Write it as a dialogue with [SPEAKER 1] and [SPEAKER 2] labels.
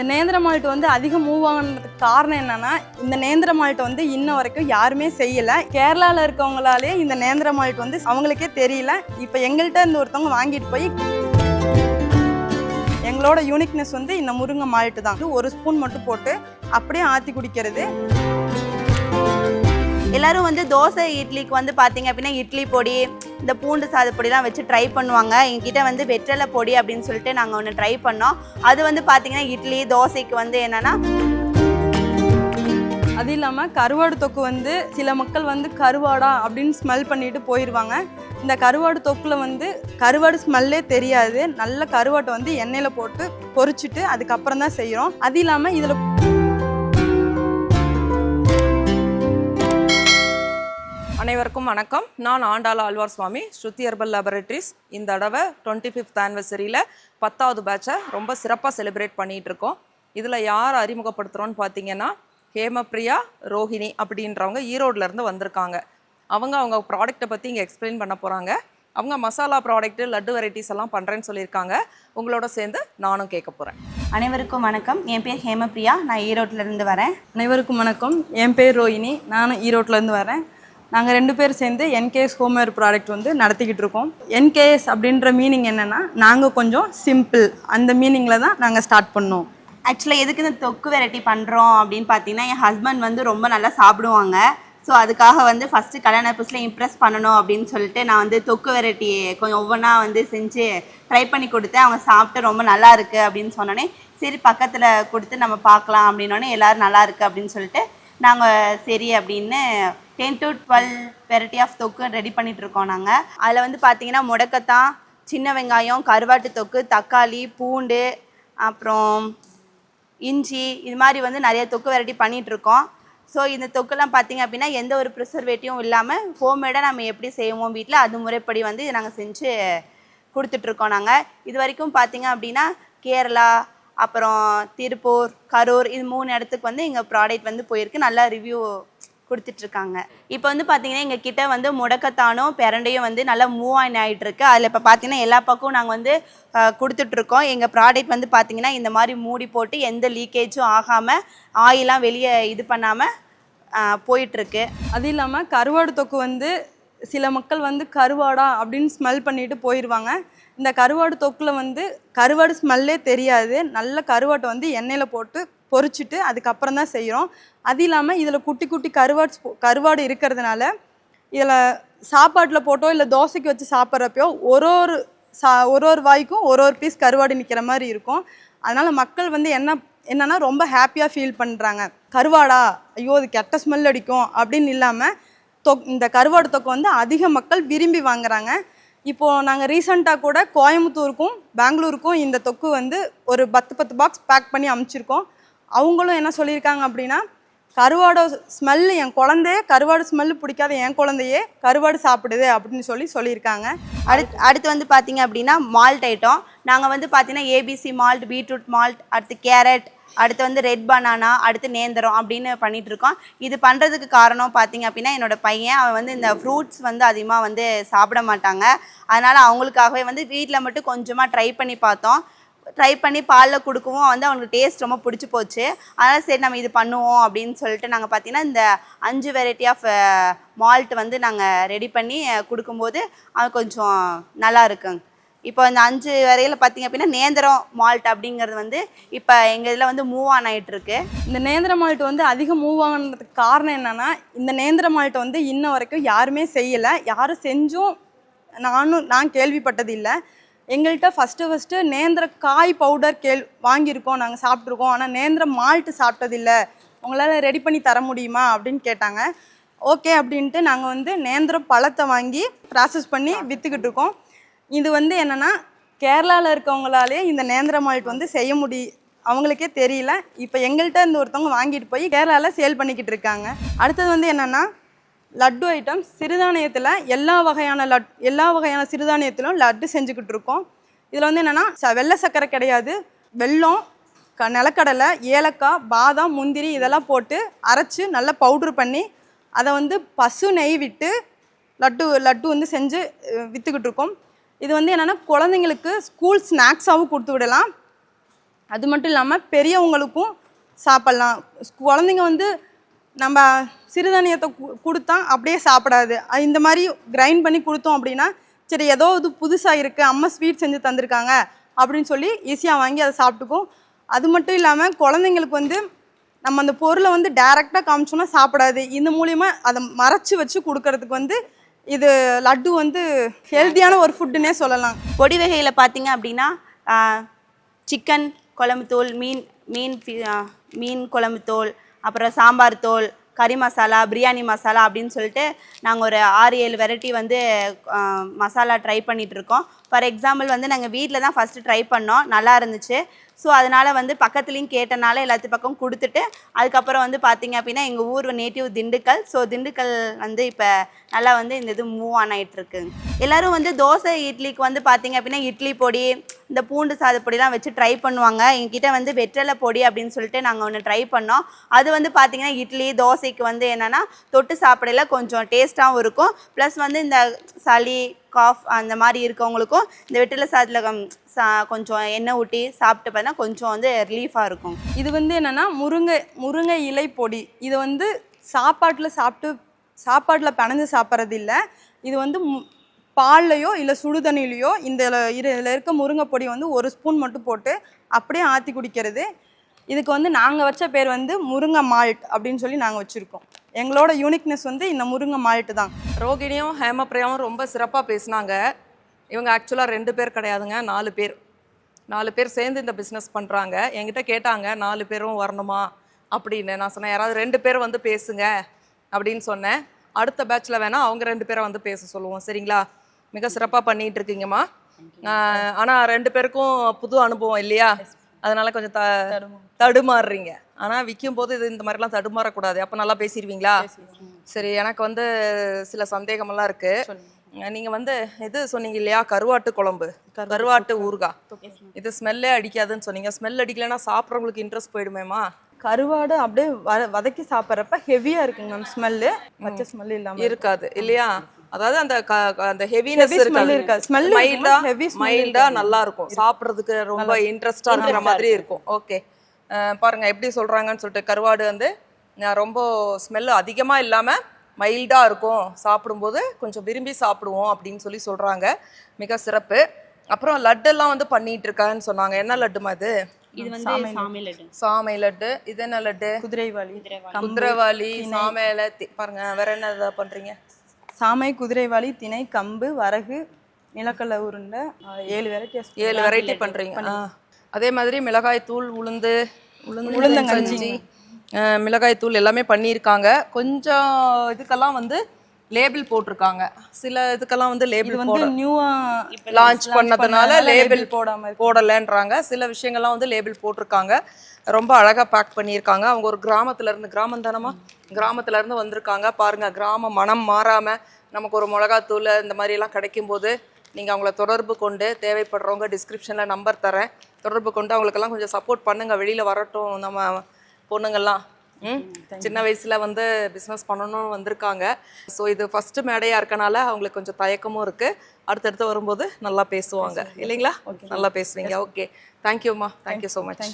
[SPEAKER 1] இந்த நேந்திர மால்ட் வந்து அதிகம் மூவ் ஆனதுக்கு காரணம் என்னன்னா இந்த நேந்திர மால்ட் வந்து இன்ன வரைக்கும் யாருமே செய்யல. கேரளாவில் இருக்கவங்களாலே இந்த நேந்திர மால்ட் வந்து அவங்களுக்கே தெரியல. இப்போ எங்கள்கிட்ட இந்த ஒருத்தவங்க வாங்கிட்டு போய் எங்களோட யூனிக்னஸ் வந்து இந்த முருங்கை மால்ட்டு தான். ஒரு ஸ்பூன் மட்டும் போட்டு அப்படியே ஆற்றி குடிக்கிறது.
[SPEAKER 2] எல்லாரும் வந்து தோசை இட்லிக்கு வந்து பார்த்தீங்க அப்படின்னா இட்லி பொடி இந்த பூண்டு சாத பொடிலாம் வச்சு ட்ரை பண்ணுவாங்க. எங்ககிட்ட வந்து வெற்றலை பொடி அப்படின்னு சொல்லிட்டு நாங்கள் ஒன்று ட்ரை பண்ணோம். அது வந்து பார்த்தீங்கன்னா இட்லி தோசைக்கு வந்து என்னன்னா
[SPEAKER 1] அது இல்லாமல் கருவாடு தொக்கு வந்து சில மக்கள் வந்து கருவாடா அப்படின்னு ஸ்மெல் பண்ணிட்டு போயிடுவாங்க இந்த கருவாடு தொக்கில் வந்து கருவாடு ஸ்மெல்லே தெரியாது. நல்ல கருவாட்டை வந்து எண்ணெயில் போட்டு பொரிச்சிட்டு அதுக்கப்புறம் தான் செய்கிறோம் அது இல்லாமல் இதில்
[SPEAKER 3] அனைவருக்கும் வணக்கம். நான் ஆண்டாள ஆழ்வார் சுவாமி ஸ்ருதி ஹெர்பல் லேபரேட்டரிஸ். இந்த தடவை டுவெண்ட்டி ஃபிஃப்த் ஆனிவர்சரியில் பத்தாவது பேட்சை ரொம்ப சிறப்பாக செலிப்ரேட் பண்ணிகிட்டு இருக்கோம் இதில் யார் அறிமுகப்படுத்துகிறோன்னு பார்த்தீங்கன்னா ஹேமப்ரியா ரோஹிணி அப்படின்றவங்க ஈரோட்ல இருந்து வந்திருக்காங்க. அவங்க அவங்க ப்ராடக்ட்டை பற்றி இங்கே எக்ஸ்பிளைன் பண்ண போகிறாங்க அவங்க மசாலா ப்ராடக்ட்டு லட்டு வெரைட்டிஸ் எல்லாம் பண்ணுறேன்னு சொல்லியிருக்காங்க. உங்களோட சேர்ந்து நானும் கேட்க போகிறேன்
[SPEAKER 2] அனைவருக்கும் வணக்கம். என் பேர் ஹேமப்ரியா நான் ஈரோட்டில் இருந்து வரேன்.
[SPEAKER 1] அனைவருக்கும் வணக்கம். என் பேர் ரோஹிணி. நானும் ஈரோட்லேருந்து வரேன். நாங்கள் ரெண்டு பேர் சேர்ந்து என்கேஎஸ் ஹோம்வேர் ப்ராடக்ட் வந்து நடத்திக்கிட்டு இருக்கோம். என்கேஎஸ் அப்படின்ற மீனிங் என்னென்னா நாங்கள் கொஞ்சம் சிம்பிள் அந்த மீனிங்கில் தான் நாங்கள் ஸ்டார்ட் பண்ணோம்.
[SPEAKER 2] ஆக்சுவலாக எதுக்கு இந்த தொக்கு வெரைட்டி பண்ணுறோம் அப்படின்னு பார்த்தீங்கன்னா என் ஹஸ்பண்ட் வந்து ரொம்ப நல்லா சாப்பிடுவாங்க. ஸோ அதுக்காக வந்து ஃபஸ்ட்டு கல்யாண புதுசில் இம்ப்ரெஸ் பண்ணணும் அப்படின்னு சொல்லிட்டு நான் வந்து தொக்கு வெரைட்டி கொஞ்சம் ஒவ்வொன்றா வந்து செஞ்சு ட்ரை பண்ணி கொடுத்தேன். அவங்க சாப்பிட்டு ரொம்ப நல்லா இருக்குது அப்படின்னு சொன்னோன்னே சரி பக்கத்தில் கொடுத்து நம்ம பார்க்கலாம் அப்படின்னோடனே எல்லோரும் நல்லா இருக்குது அப்படின்னு சொல்லிட்டு நாங்கள் சரி அப்படின்னு ten to twelve variety of தொக்கு ரெடி பண்ணிட்டு இருக்கோம் நாங்கள் அதில் வந்து பார்த்தீங்கன்னா முடக்கத்தான் சின்ன வெங்காயம் கருவாட்டு தொக்கு தக்காளி பூண்டு அப்புறம் இஞ்சி இது மாதிரி வந்து நிறைய தொக்கு வெரைட்டி பண்ணிட்டு இருக்கோம் ஸோ இந்த தொக்குலாம் பார்த்தீங்க அப்படின்னா எந்த ஒரு ப்ரிசர்வேட்டிவும் இல்லாமல் ஹோம்மேடாக நம்ம எப்படி செய்வோம் வீட்டில் அது முறைப்படி வந்து இதை நாங்கள் செஞ்சு கொடுத்துட்ருக்கோம் நாங்கள் இது வரைக்கும் பார்த்தீங்க அப்படின்னா கேரளா அப்புறம் திருப்பூர் கரூர் இது மூணு இடத்துக்கு வந்து எங்கள் ப்ராடக்ட் வந்து போயிருக்கு. நல்லா ரிவ்யூ கொடுத்துட்ருக்காங்க. இப்போ வந்து பார்த்தீங்கன்னா எங்கள் கிட்ட வந்து முடக்கத்தானும் பிரண்டையும் வந்து நல்லா மூவ் ஆன் ஆகிட்டு இருக்கு அதில் இப்போ பார்த்தீங்கன்னா எல்லா பக்கமும் நாங்கள் வந்து கொடுத்துட்ருக்கோம். எங்கள் ப்ராடக்ட் வந்து பார்த்தீங்கன்னா இந்த மாதிரி மூடி போட்டு எந்த லீக்கேஜும் ஆகாமல் ஆயிலாம் வெளியே இது பண்ணாமல் போயிட்டுருக்கு
[SPEAKER 1] அது இல்லாமல் கருவாடு தொக்கு வந்து சில மக்கள் வந்து கருவாடா அப்படின்னு ஸ்மெல் பண்ணிட்டு போயிடுவாங்க இந்த கருவாடு தொக்கில் வந்து கருவாடு ஸ்மெல்லே தெரியாது. நல்ல கருவாட்டை வந்து எண்ணெயில் போட்டு பொரிச்சிட்டு அதுக்கப்புறம் தான் செய்கிறோம் அது இல்லாமல் இதில் குட்டி குட்டி கருவாடு கருவாடு இருக்கிறதுனால இதில் சாப்பாட்டில் போட்டோ இல்லை தோசைக்கு வச்சு சாப்பிட்றப்பயோ ஒரு ஒரு சா ஒரு ஒரு வாய்க்கும் ஒரு ஒரு பீஸ் கருவாடு நிற்கிற மாதிரி இருக்கும். அதனால் மக்கள் வந்து என்ன என்னென்னா ரொம்ப ஹாப்பியாக ஃபீல் பண்ணுறாங்க கருவாடா? ஐயோ அது கெட்ட ஸ்மெல் அடிக்கும். அப்படின்னு இல்லாமல் தொக் இந்த கருவாடு தொக்கு வந்து அதிக மக்கள் விரும்பி வாங்குறாங்க. இப்போது நாங்கள் ரீசண்டாக கூட கோயம்புத்தூருக்கும் பெங்களூருக்கும் இந்த தொக்கு வந்து ஒரு பத்து பத்து பாக்ஸ் பேக் பண்ணி அமுச்சிருக்கோம். அவங்களும் என்ன சொல்லியிருக்காங்க அப்படின்னா கருவாடோ ஸ்மெல் என் குழந்தைய கருவாடு ஸ்மெல்லு பிடிக்காத என் குழந்தையே கருவாடு சாப்பிடுது அப்படின்னு சொல்லி சொல்லியிருக்காங்க.
[SPEAKER 2] அடுத்து அடுத்து வந்து பார்த்தீங்க அப்படின்னா மால்ட் ஐட்டம் நாங்கள் வந்து பார்த்தீங்கன்னா A B C malt beetroot malt அடுத்து கேரட் அடுத்து வந்து ரெட் பனானா அடுத்து நேந்திரம் அப்படின்னு பண்ணிட்டு இருக்கோம். இது பண்ணுறதுக்கு காரணம் பார்த்தீங்க அப்படின்னா என்னோட பையன் அவன் வந்து இந்த ஃப்ரூட்ஸ் வந்து அதிகமாக வந்து சாப்பிட மாட்டாங்க. அதனால் அவங்களுக்காகவே வந்து வீட்டில் மட்டும் கொஞ்சமாக ட்ரை பண்ணி பார்த்தோம். ட்ரை பண்ணி பாலில் கொடுக்கவும் வந்து அவனுக்கு டேஸ்ட் ரொம்ப பிடிச்சி போச்சு. அதனால் சரி நம்ம இது பண்ணுவோம் அப்படின்னு சொல்லிட்டு நாங்கள் பார்த்தீங்கன்னா இந்த அஞ்சு வெரைட்டி ஆஃப் மால்ட் வந்து நாங்கள் ரெடி பண்ணி கொடுக்கும்போது அவன் கொஞ்சம் நல்லா இருக்குங்க. இப்போ இந்த அஞ்சு வரையில் பார்த்தீங்க அப்படின்னா நேந்திரம் மால்ட் அப்படிங்கிறது வந்து இப்போ எங்கள் இதில் வந்து மூவ் ஆன் ஆகிட்டு இருக்கு
[SPEAKER 1] இந்த நேந்திர மால்ட் வந்து அதிகம் மூவ் ஆனதுக்கு காரணம் என்னென்னா இந்த நேந்திர மால்ட் வந்து இன்ன வரைக்கும் யாருமே செய்யலை. யாரும் செஞ்சும் நானும் நான் கேள்விப்பட்டது இல்லை. எங்கள்கிட்ட ஃபஸ்ட்டு ஃபஸ்ட்டு நேந்திர காய் பவுடர் கேள் வாங்கியிருக்கோம் நாங்கள் சாப்பிட்ருக்கோம் ஆனால் நேந்திர மால்ட்டு சாப்பிட்டதில்லை. உங்களால் ரெடி பண்ணி தர முடியுமா? அப்படின்னு கேட்டாங்க. ஓகே அப்படின்ட்டு நாங்கள் வந்து நேந்திர பழத்தை வாங்கி ப்ராசஸ் பண்ணி விற்றுக்கிட்டு இருக்கோம். இது வந்து என்னென்னா கேரளாவில் இருக்கவங்களாலே இந்த நேந்திர மால்ட் வந்து செய்ய முடி அவங்களுக்கே தெரியல. இப்போ எங்கள்கிட்ட இந்த ஒருத்தவங்க வாங்கிட்டு போய் கேரளாவில் சேல் பண்ணிக்கிட்டு இருக்காங்க. அடுத்தது வந்து என்னென்னா லட்டு ஐட்டம் சிறுதானியத்தில் எல்லா வகையான லட் எல்லா வகையான சிறுதானியத்திலும் லட்டு செஞ்சுக்கிட்டு இருக்கோம். இதில் வந்து என்னென்னா ச வெள்ளை சர்க்கரை கிடையாது. வெல்லம் க நிலக்கடலை ஏலக்காய் பாதாம் முந்திரி இதெல்லாம் போட்டு அரைச்சி நல்லா பவுட்ரு பண்ணி அதை வந்து பசு நெய் விட்டு லட்டு லட்டு வந்து செஞ்சு விற்றுக்கிட்டு இருக்கோம். இது வந்து என்னென்னா குழந்தைங்களுக்கு ஸ்கூல் ஸ்நாக்ஸாகவும் கொடுத்து விடலாம். அது மட்டும் இல்லாமல் பெரியவங்களுக்கும் சாப்பிட்லாம். குழந்தைங்க வந்து நம்ம சிறுதானியத்தை கொடுத்தா அப்படியே சாப்பிடாது. இந்த மாதிரி கிரைண்ட் பண்ணி கொடுத்தோம் அப்படின்னா சரி ஏதோ இது புதுசாக இருக்குது அம்மா ஸ்வீட் செஞ்சு தந்திருக்காங்க அப்படின்னு சொல்லி ஈஸியாக வாங்கி அதை சாப்பிட்டுக்கும் அது மட்டும் இல்லாமல் குழந்தைங்களுக்கு வந்து நம்ம அந்த பொருளை வந்து டைரெக்டாக காமிச்சோன்னா சாப்பிடாது. இந்த மூலியமா அதை மறைச்சி வச்சு கொடுக்கறதுக்கு வந்து இது லட்டு வந்து ஹெல்த்தியான ஒரு ஃபுட்டுன்னே சொல்லலாம்.
[SPEAKER 2] பொடி வகையில் பார்த்தீங்க அப்படின்னா சிக்கன் குழம்பு மீன் மீன் மீன் குழம்பு அப்புறம் சாம்பார் தோல் கறி மசாலா பிரியாணி மசாலா அப்படின்னு சொல்லிட்டு நாங்கள் ஒரு ஆறு ஏழு வெரைட்டி வந்து மசாலா ட்ரை பண்ணிகிட்ருக்கோம் இருக்கோம். ஃபார் எக்ஸாம்பிள் வந்து நாங்கள் வீட்டில் தான் ஃபஸ்ட்டு ட்ரை பண்ணோம். நல்லா இருந்துச்சு. ஸோ அதனால் வந்து பக்கத்துலேயும் கேட்டனால எல்லாத்து பக்கம் கொடுத்துட்டு அதுக்கப்புறம் வந்து பார்த்தீங்க அப்படின்னா எங்கள் ஊர் நேட்டிவ் திண்டுக்கல். ஸோ திண்டுக்கல் வந்து இப்போ நல்லா வந்து இந்த இது மூவ் ஆன் ஆகிட்டுருக்கு எல்லோரும் எல்லாரும் வந்து தோசை இட்லிக்கு வந்து பார்த்தீங்க அப்படின்னா இட்லி பொடி இந்த பூண்டு சாத பொடிலாம் வச்சு ட்ரை பண்ணுவாங்க. எங்ககிட்ட வந்து வெற்றலை பொடி அப்படின்னு சொல்லிட்டு நாங்கள் ஒன்று ட்ரை பண்ணோம். அது வந்து பார்த்தீங்கன்னா இட்லி தோசைக்கு வந்து என்னென்னா தொட்டு சாப்பிடல கொஞ்சம் டேஸ்ட்டாகவும் இருக்கும். ப்ளஸ் வந்து இந்த சளி காஃப் அந்த மாதிரி இருக்கவங்களுக்கும் இந்த வெற்றிலை சாதத்தில் சா கொஞ்சம் எண்ணெய் ஊட்டி சாப்பிட்டு பார்த்தா கொஞ்சம் வந்து ரிலீஃபாக இருக்கும்.
[SPEAKER 1] இது வந்து என்னென்னா முருங்கை முருங்கை இலை பொடி. இது வந்து சாப்பாட்டில் சாப்பிட்டு சாப்பாட்டில் பிணைஞ்சு சாப்பிட்றது இல்லை. இது வந்து பால்லையோ இல்லை சுடுதண்ணிலையோ இந்த இதில் இருக்க முருங்கை பொடி வந்து ஒரு ஸ்பூன் மட்டும் போட்டு அப்படியே ஆற்றி குடிக்கிறது. இதுக்கு வந்து நாங்கள் வச்ச பேர் வந்து முருங்கை மால்ட் அப்படின்னு சொல்லி நாங்கள் வச்சுருக்கோம். எங்களோட யூனிக்னஸ் வந்து இந்த முருங்கை மால்ட் தான்.
[SPEAKER 3] ரோகிணியும் ஹேமப்பிரியாவும் ரொம்ப சிறப்பாக பேசினாங்க. இவங்க ஆக்சுவலாக ரெண்டு பேர் கிடையாதுங்க நாலு பேர். நாலு பேர் சேர்ந்து இந்த பிஸ்னஸ் பண்ணுறாங்க என்கிட்ட கேட்டாங்க நாலு பேரும் வரணுமா அப்படின்னு. நான் சொன்னேன் யாராவது ரெண்டு பேர் வந்து பேசுங்க அப்படின்னு சொன்னேன். அடுத்த பேட்ச்சில் வேணால் அவங்க ரெண்டு பேரை வந்து பேச சொல்லுவோம். சரிங்களா? மிக சிறப்பாக பண்ணிட்டு இருக்கீங்கம்மா. ஆனால் ரெண்டு பேருக்கும் புது அனுபவம் இல்லையா? அதனால கொஞ்சம் த தடுமாறுறீங்க. ஆனால் விற்கும் போது இது இந்த மாதிரிலாம் தடுமாறக்கூடாது. அப்போ நல்லா பேசிடுவீங்களா சரி எனக்கு வந்து சில சந்தேகமெல்லாம் இருக்கு. நீங்க வந்து இது சொன்னீங்க இல்லையா? கருவாட்டு குழம்பு. கருவாட்டு ஊறுகாய். இது ஸ்மெல்லே அடிக்காதுன்னு சொன்னீங்க. ஸ்மெல் அடிக்கலைன்னா சாப்பிட்றவங்களுக்கு இன்ட்ரெஸ்ட் போயிடுமேமா
[SPEAKER 1] கருவாடு அப்படியே வத வதக்கி சாப்பிட்றப்ப ஹெவியாக இருக்குங்க மேம் ஸ்மெல்லு பச்சை ஸ்மெல் இல்லாமல்
[SPEAKER 3] இருக்காது இல்லையா? அதாவது அந்த அந்த ஹெவினஸ் மைல்டா மைல்டா நல்லா இருக்கும். சாப்பிட்றதுக்கு ரொம்ப இன்ட்ரெஸ்டா இருக்கிற மாதிரி இருக்கும். ஓகே பாருங்க எப்படி சொல்றாங்கன்னு சொல்லிட்டு கருவாடு வந்து ரொம்ப ஸ்மெல் அதிகமா இல்லாம மைல்டா இருக்கும். சாப்பிடும்போது கொஞ்சம் விரும்பி சாப்பிடுவோம் அப்படின்னு சொல்லி சொல்றாங்க. மிக சிறப்பு. அப்புறம் லட்டெல்லாம் வந்து பண்ணிட்டு இருக்கான்னு சொன்னாங்க. என்ன லட்டுமா இது?
[SPEAKER 2] இது வந்து சாமி லட்டு.
[SPEAKER 3] சாமை லட்டு. இது என்ன லட்டு?
[SPEAKER 1] குதிரைவாளி.
[SPEAKER 3] குதிரவாளி. சாமையில பாருங்க வேற என்ன பண்றீங்க?
[SPEAKER 1] சாமை குதிரைவாளி திணை கம்பு வரகு நிலக்கடலை உருண்டை ஏழு வெரைட்டி
[SPEAKER 3] ஏழு வெரைட்டி பண்றீங்க. ஆ. அதே மாதிரி மிளகாய் தூள் உளுந்து உளுந்து
[SPEAKER 1] உளுந்தங்கஞ்சி.
[SPEAKER 3] மிளகாய் தூள் எல்லாமே பண்ணியிருக்காங்க. கொஞ்சம் இதுக்கெல்லாம் வந்து லேபிள் போட்டிருக்காங்க. சில இதுக்கெல்லாம் வந்து லேபிள்
[SPEAKER 1] வந்து
[SPEAKER 3] போட
[SPEAKER 1] நியூவா
[SPEAKER 3] லான்ச் பண்ணதுனால லேபிள்
[SPEAKER 1] போடாம.
[SPEAKER 3] போடலைன்றாங்க. சில விஷயங்கள்லாம் வந்து லேபிள் போட்டிருக்காங்க. ரொம்ப அழகா பேக் பண்ணியிருக்காங்க. அவங்க ஒரு கிராமத்துல இருந்து கிராமம் தானமா கிராமத்துல இருந்து வந்திருக்காங்க. பாருங்க கிராம மனம் மாறாம நமக்கு ஒரு மிளகாத்தூள் இந்த மாதிரி எல்லாம் கிடைக்கும் போது நீங்க அவங்கள தொடர்பு கொண்டு தேவைப்படுறவங்க டிஸ்கிரிப்ஷன்ல நம்பர் தரேன். தொடர்பு கொண்டு அவங்களுக்கெல்லாம் கொஞ்சம் சப்போர்ட் பண்ணுங்க. வெளியில வரட்டும் நம்ம பொண்ணுங்கள்லாம். ம்? சின்ன வயசுல வந்து பிஸ்னஸ் பண்ணணும்னு வந்திருக்காங்க. ஸோ இது ஃபர்ஸ்ட் மேடையா இருக்கனால அவங்களுக்கு கொஞ்சம் தயக்கமும் இருக்கு. அடுத்தடுத்து வரும்போது நல்லா பேசுவாங்க. இல்லைங்களா? நல்லா பேசுவீங்க. ஓகே தேங்க்யூம்மா தேங்க்யூ ஸோ மச்